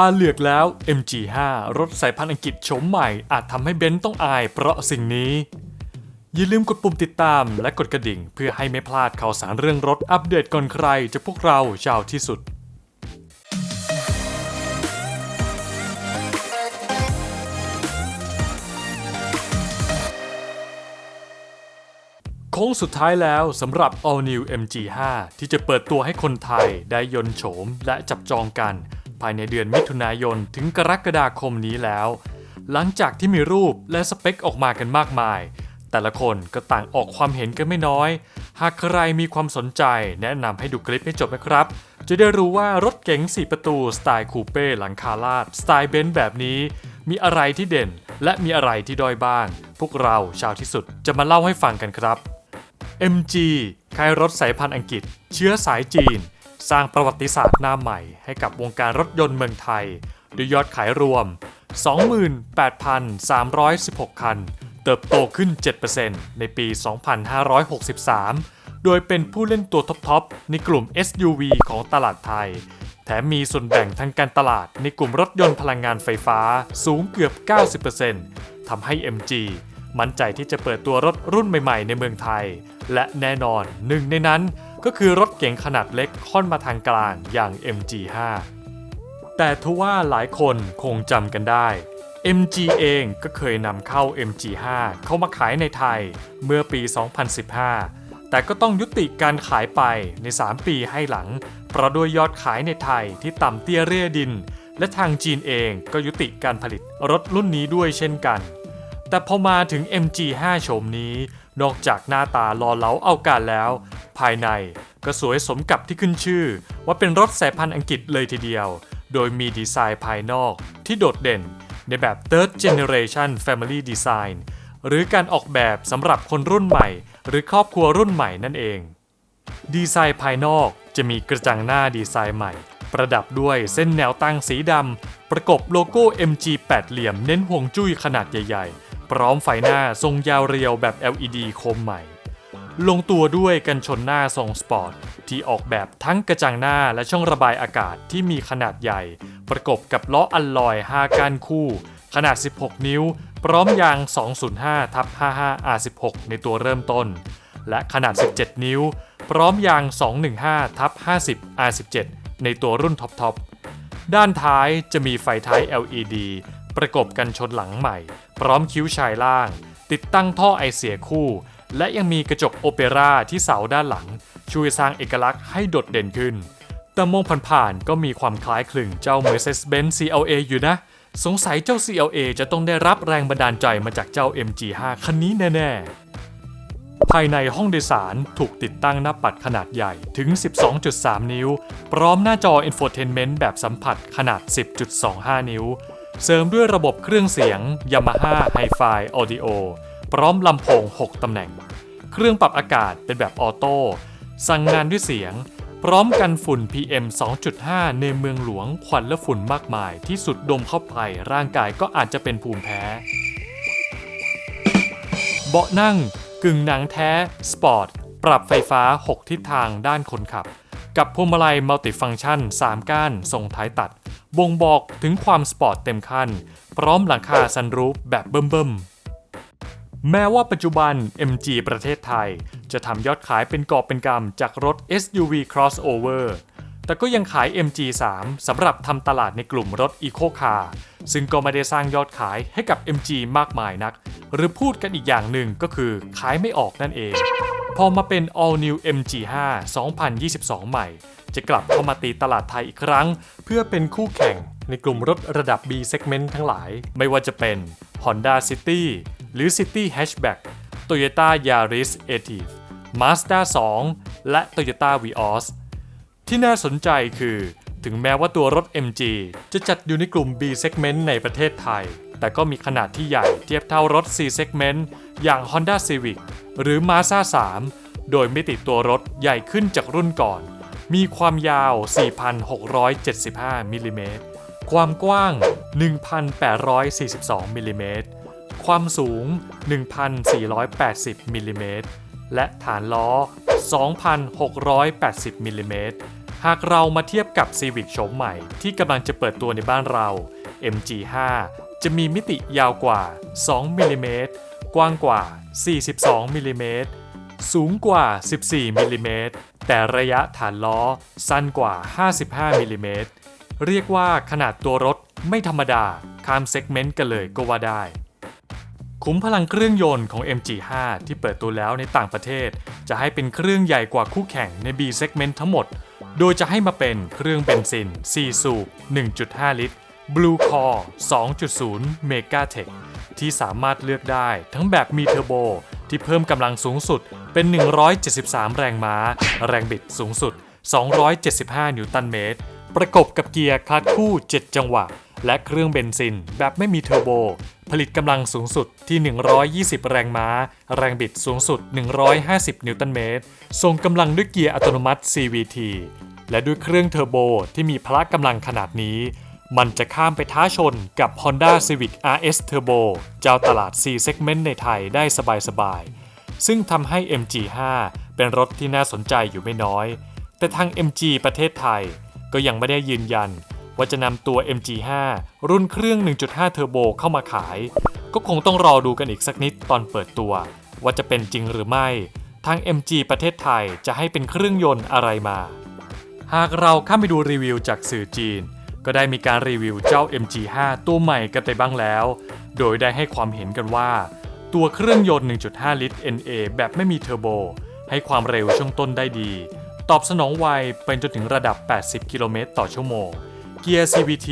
ตาเหลือกแล้ว MG5 รถสายพันธุ์อังกฤษโฉมใหม่อาจทำให้เบนซ์ต้องอายเพราะสิ่งนี้ อย่าลืมกดปุ่มติดตามและกดกระดิ่ง เพื่อให้ไม่พลาดข่าวสารเรื่องรถอัปเดตก่อนใครจากพวกเราชาวที่สุดโค้งสุดท้ายแล้วสำหรับ All New MG5 ที่จะเปิดตัวให้คนไทยได้ยนโฉมและจับจองกัน ภายในเดือนมิถุนายนถึงกรกฎาคมนี้แล้ว หลังจากที่มีรูปและสเปคออกมากันมากมาย แต่ละคนก็ต่างออกความเห็นกันไม่น้อย หากใครมีความสนใจแนะนำให้ดูคลิปให้จบนะครับ จะได้รู้ว่ารถเก๋ง4 ประตูสไตล์คูเป้หลังคาลาด สไตล์เบนซ์แบบนี้มีอะไรที่เด่นและมีอะไรที่ด้อยบ้าง พวกเราชาวที่สุดจะมาเล่าให้ฟังกันครับ MG ค่ายรถสายพันธุ์อังกฤษ เชื้อสายจีน สร้างประวัติศาสตร์หน้าใหม่ให้กับวงการรถยนต์เมืองไทยด้วยยอดขายรวม 28,316 คัน เติบโตขึ้น 7%ในปี 2563 โดยเป็นผู้เล่นตัวท็อปๆในกลุ่ม SUV ของตลาดไทย แถมมีส่วนแบ่งทางการตลาดในกลุ่มรถยนต์พลังงานไฟฟ้าสูงเกือบ 90%ทำให้ MG มั่นใจที่จะเปิดตัวรถรุ่นใหม่ๆ ในเมืองไทย และแน่นอนหนึ่งในนั้น ก็คือรถเก๋งขนาดเล็กค่อนมาทางกลางอย่าง MG5 แต่ทว่าหลายคนคงจำกันได้ MG เองก็เคยนำเข้า MG5 เข้ามาขายในไทยเมื่อปี 2015 แต่ก็ต้องยุติการขายไปใน 3 ปีให้หลัง เพราะด้วยยอดขายในไทยที่ต่ำเตี้ยเรียดิน และทางจีนเองก็ยุติการผลิตรถรุ่นนี้ด้วยเช่นกัน แต่พอมาถึง MG5 โฉมนี้ นอกจากหน้าตาลอเหลาเอาการแล้ว ภายในก็สวยสมกับที่ขึ้นชื่อ ว่าเป็นรถสายพันธุ์อังกฤษเลยทีเดียว โดยมีดีไซน์ภายนอกที่โดดเด่น ในแบบ Third Generation Family Design หรือการออกแบบสำหรับคนรุ่นใหม่ หรือครอบครัวรุ่นใหม่นั่นเอง ดีไซน์ภายนอกจะมีกระจังหน้าดีไซน์ใหม่ ประดับด้วยเส้นแนวตั้งสีดำประกบโลโก้ MG 8เหลี่ยมเน้นห่วงจุ้ยขนาดใหญ่ๆ พร้อมไฟหน้าทรงยาวเรียวแบบ LED โคมใหม่ ลงตัวด้วยกันชนหน้าทรงสปอร์ตที่ออกแบบทั้งกระจังหน้าและช่องระบายอากาศที่มีขนาดใหญ่ ประกบกับล้ออัลลอย 5ก้านคู่ ขนาด 16 นิ้ว พร้อมยาง 205ทับ55 R16 ในตัวเริ่มต้น และขนาด 17 นิ้ว พร้อมยาง 215ทับ50 R17 ในตัวรุ่นท็อปๆด้านท้ายจะมีไฟท้าย LED ประกบกันชนหลังใหม่ พร้อมคิ้วชายล่าง ติดตั้งท่อไอเสียคู่ และยังมีกระจกโอเปร่าที่เสาด้านหลัง ช่วยสร้างเอกลักษณ์ให้โดดเด่นขึ้น แต่มองผ่านๆก็มีความคล้ายคลึงเจ้า Mercedes-Benz CLA อยู่นะ สงสัยเจ้า CLA จะต้องได้รับแรงบันดาลใจมาจากเจ้า MG5 คันนี้แน่ๆ ภายในห้องโดยสารถูกติดตั้งหน้าปัดขนาดใหญ่ถึง 12.3 นิ้ว พร้อมหน้าจอ Infotainment แบบสัมผัสขนาด 10.25 นิ้ว เสริมด้วยระบบเครื่องเสียง Yamaha Hi-Fi Audio พร้อมลำโพง 6 ตำแหน่ง เครื่องปรับอากาศเป็นแบบออโต้ สั่งงานด้วยเสียง พร้อมกันฝุ่น PM 2.5 ในเมืองหลวงควันและฝุ่นมากมายที่สุดดมเข้าไปร่างกายก็อาจจะเป็นภูมิแพ้ เบาะนั่งกึ่งหนังแท้ สปอร์ต ปรับไฟฟ้า 6 ทิศทางด้านคนขับ กับพวงมาลัยมัลติฟังชัน 3 ก้านส่งท้ายตัด บ่งบอกถึงความสปอร์ตเต็มขั้นพร้อมหลังคาซันรูฟแบบเบิ่มๆ แม้ว่าปัจจุบัน MG ประเทศไทย จะทำยอดขายเป็นกอบเป็นกำจากรถ SUV crossover แต่ก็ยังขาย MG3 สำหรับทำตลาดในกลุ่มรถ Eco Car ซึ่งก็ไม่ได้สร้างยอดขายให้กับ MG มากมายนัก หรือพูดกันอีกอย่างหนึ่งก็คือขายไม่ออกนั่นเอง พอมาเป็น All New MG5 2022 ใหม่ จะกลับเข้ามาตีตลาดไทยอีกครั้ง เพื่อเป็นคู่แข่งในกลุ่มรถระดับ B segment ทั้งหลาย ไม่ว่าจะเป็น Honda City หรือ City Hatchback Toyota Yaris Active Mazda 2 และ Toyota Vios ที่น่าสนใจคือ ถึงแม้ว่าตัวรถ MG จะจัดอยู่ในกลุ่ม B segment ในประเทศไทย แต่ก็มีขนาดที่ใหญ่เทียบเท่ารถ C segment อย่าง Honda Civic หรือ Mazda 3 โดยไม่ติดตัวรถใหญ่ขึ้นจากรุ่นก่อน มีความยาว 4,675 มิลลิเมตร ความกว้าง 1,842 มิลลิเมตร ความสูง 1,480 มิลลิเมตร และฐานล้อ 2,680 มิลลิเมตร หากเรามาเทียบกับ Civic โฉมใหม่ที่กำลังจะเปิดตัวในบ้านเรา MG5 จะมีมิติยาวกว่า 2มิลลิเมตรกว้างกว่า 42มิลลิเมตรสูงกว่า 14มิลลิเมตรแต่ระยะฐานล้อสั้นกว่า 55มิลลิเมตรเรียกว่าขนาดตัวรถไม่ธรรมดาข้ามเซกเมนต์กันเลยก็ว่าได้ขุมพลังเครื่องยนต์ของ MG5 ที่เปิดตัวแล้วในต่างประเทศ จะให้เป็นเครื่องใหญ่กว่าคู่แข่งใน B segment ทั้งหมด โดยจะให้มาเป็นเครื่องเบนซิน 4 สูบ 1.5 ลิตร Blue Core 2.0 Megatech ที่สามารถเลือกได้ทั้งแบบมีเทอร์โบ ที่เพิ่มกำลังสูงสุดเป็น 173 แรงม้า แรงบิดสูงสุด 275 นิวตันเมตร ประกบกับเกียร์คลัตช์คู่ 7 จังหวะ และเครื่องเบนซินแบบไม่มีเทอร์โบ ผลิตกำลังสูงสุดที่ 120 แรงม้า แรงบิดสูงสุด 150 นิวตันเมตรส่งกำลังด้วยเกียร์อัตโนมัติ CVT และด้วยเครื่องเทอร์โบที่มีพละกำลังขนาดนี้ มันจะข้ามไปท้าชนกับ Honda Civic RS Turbo เจ้าตลาด4 segment ในไทยได้สบายๆ ซึ่งทำให้ MG5 เป็นรถที่น่าสนใจอยู่ไม่น้อย แต่ทาง MG ประเทศไทย ก็ยังไม่ได้ยืนยัน ว่าจะนำตัว MG5 รุ่นเครื่อง 1.5 เทอร์โบเข้ามาขาย ก็คงต้องรอดูกันอีกสักนิดตอนเปิดตัว ว่าจะเป็นจริงหรือไม่ ทาง MG ประเทศไทยจะให้เป็นเครื่องยนต์อะไรมา หากเราข้ามไปดูรีวิวจากสื่อจีน ก็ได้มีการรีวิวเจ้า MG5 ตัวใหม่กันไปบ้างแล้ว โดยได้ให้ความเห็นกันว่า ตัวเครื่องยนต์ 1.5 ลิตร NA แบบไม่มีเทอร์โบ ให้ความเร็วช่วงต้นได้ดี ตอบสนองไวเป็นจนถึงระดับ 80 กิโลเมตรต่อชั่วโมง เกียร์ CVT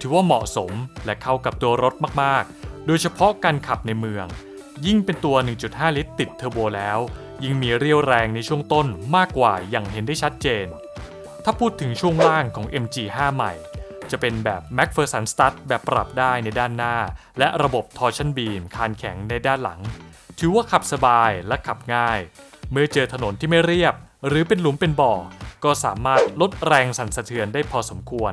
ถือว่าเหมาะสมและเข้ากับตัวรถมากๆ โดยเฉพาะการขับในเมือง ยิ่งเป็นตัว 1.5 ลิตรติดเทอร์โบแล้ว ยิ่งมีเรี่ยวแรงในช่วงต้นมากกว่าอย่างเห็นได้ชัดเจน ถ้าพูดถึงช่วงล่างของ MG5 ใหม่ จะเป็นแบบ MacPherson Strut แบบปรับได้ในด้านหน้า และระบบ Torsion Beam คานแข็งในด้านหลัง ถือว่าขับสบายและขับง่าย เมื่อเจอถนนที่ไม่เรียบ หรือเป็นหลุมเป็นบ่อ ก็สามารถลดแรงสั่นสะเทือนได้พอสมควร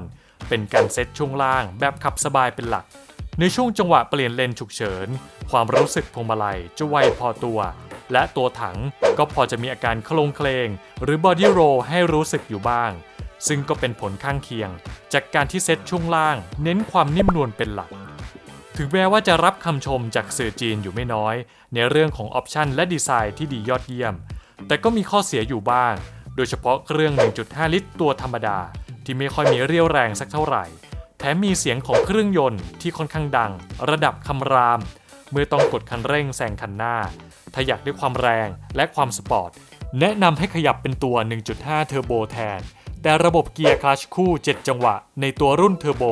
เป็นการเซตช่วงล่างแบบขับสบายเป็นหลัก ในช่วงจังหวะเปลี่ยนเลนฉุกเฉิน ความรู้สึกพวงมาลัยจะไวพอตัวและตัวถังก็พอจะมีอาการโคลงเคลง หรือบอดี้โรให้รู้สึกอยู่บ้าง ซึ่งก็เป็นผลข้างเคียง จากการที่เซตช่วงล่าง เน้นความนิ่มนวลเป็นหลัก ถึงแม้ว่าจะรับคำชมจากสื่อจีนอยู่ไม่น้อย ในเรื่องของออปชันและดีไซน์ที่ดียอดเยี่ยม แต่ก็มีข้อเสียอยู่บ้าง โดยเฉพาะเครื่อง 1.5 ลิตรตัวธรรมดา ที่ไม่ค่อยมีเรี่ยวแรงสักเท่าไหร่ แถมมีเสียงของเครื่องยนต์ที่ค่อนข้างดัง ระดับคำราม เมื่อต้องกดคันเร่งแซงคันหน้า ถ้าอยากได้ความแรงและความสปอร์ตแนะนำให้ขยับเป็นตัว 1.5 เทอร์โบแทน แต่ระบบเกียร์คลัชคู่ 7 จังหวะ ในตัวรุ่นเทอร์โบ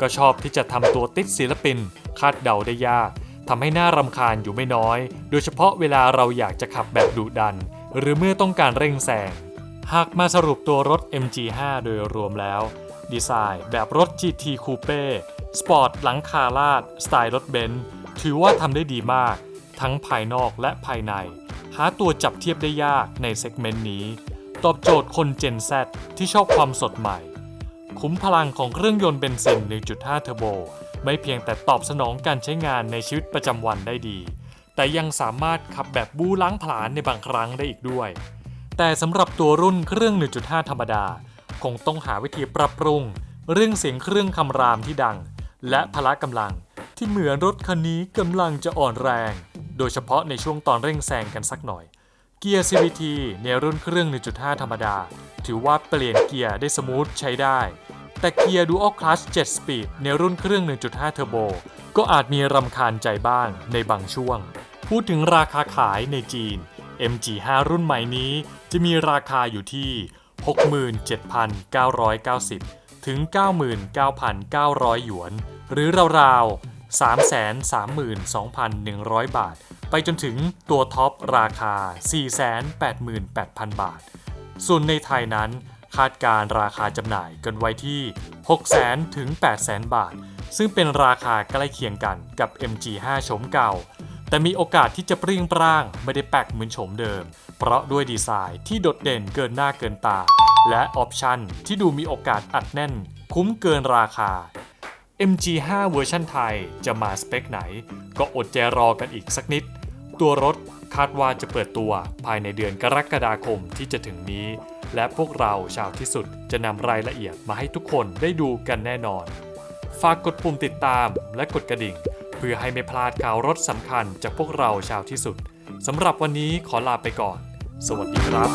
ก็ชอบที่จะทำตัวติดศิลปิน คาดเดาได้ยากทำให้หน้ารำคาญอยู่ไม่น้อย โดยเฉพาะเวลาเราอยากจะขับแบบดุดัน หรือเมื่อต้องการเร่งแซงหากมาสรุปตัวรถ MG5 โดยรวมแล้ว ดีไซน์แบบรถ GT Coupe สปอร์ตหลังคาลาด สไตล์รถเบนซ์ถือว่าทำได้ดีมาก ทั้งภายนอกและภายใน หาตัวจับเทียบได้ยากในเซกเมนต์นี้ ตอบโจทย์คน Gen Z ที่ชอบความสดใหม่ คุ้มพลังของเครื่องยนต์เบนซิน 1.5 เทอร์โบ ไม่เพียงแต่ตอบสนองการใช้งานในชีวิตประจำวันได้ดี แต่ยังสามารถขับแบบบูล้างผลาญในบางครั้งได้อีกด้วย แต่สำหรับตัวรุ่นเครื่อง 1.5 ธรรมดา คงต้องหาวิธีปรับปรุง เรื่องเสียงเครื่องคำรามที่ดัง และพละกำลังที่เหมือนรถคันนี้กำลังจะอ่อนแรง โดยเฉพาะในช่วงตอนเร่งแซงกันสักหน่อย เกียร์ CVT ในรุ่นเครื่อง 1.5 ธรรมดา ถือว่าเปลี่ยนเกียร์ได้สมูทใช้ได้ แต่เกียร์ Dual Clutch 7 Speed ในรุ่นเครื่อง 1.5 Turbo ก็อาจมีรำคาญใจบ้างในบางช่วง พูดถึงราคาขายในจีน MG5 รุ่นใหม่นี้จะมีราคาอยู่ที่ 67,990 ถึง 99,900 หยวน หรือราวๆ 332,100 บาท ไปจนถึงตัวท็อปราคา 488,000 บาท ส่วนในไทยนั้นคาดการราคาจำหน่ายกันไว้ที่ 600,000 ถึง 800,000 บาท ซึ่งเป็นราคาใกล้เคียงกันกับ MG5 โฉมเก่า แต่มีโอกาสที่จะเปรี้ยงปร้างไม่ได้แปลกเหมือนโฉมเดิม เพราะด้วยดีไซน์ที่โดดเด่นเกินหน้าเกินตา และออปชันที่ดูมีโอกาสอัดแน่น คุ้มเกินราคา MG5 เวอร์ชันไทยจะมาสเปคไหน ก็อดใจรอกันอีกสักนิด ตัวรถคาดว่าจะเปิดตัวภายในเดือนกรกฎาคมที่จะถึงนี้ และพวกเราชาวที่สุดจะนำรายละเอียดมาให้ทุกคนได้ดูกันแน่นอน ฝากกดปุ่มติดตามและกดกระดิ่ง เพื่อให้ไม่พลาดข่าวรถสำคัญจากพวกเราชาวที่สุดสำหรับวันนี้ขอลาไปก่อน สวัสดีครับ